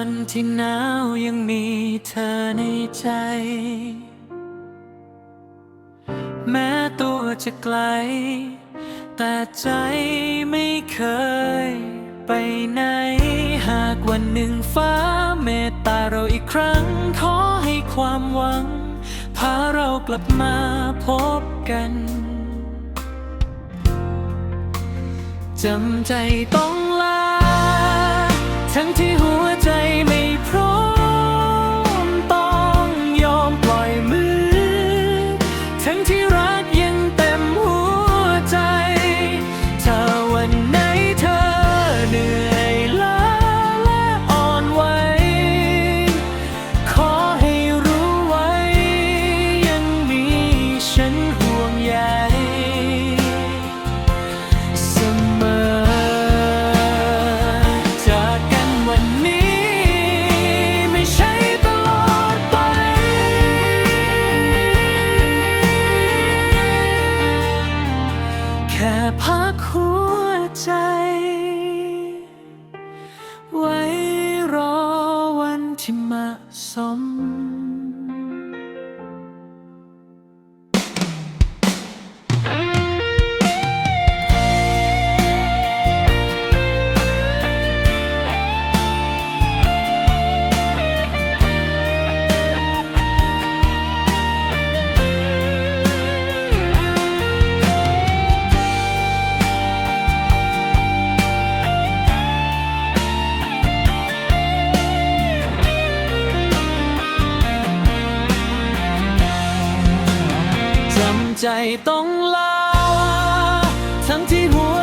วันที่หนาวยังมีเธอในใจ แม้ตัวจะไกล แต่ใจไม่เคยไปไหน หากวันหนึ่งฟ้าเมตตาเราอีกครั้ง ขอให้ความหวัง พาเรากลับมาพบกันจำใจต้อง แค่ ใจต้องลา ทั้งที่หัว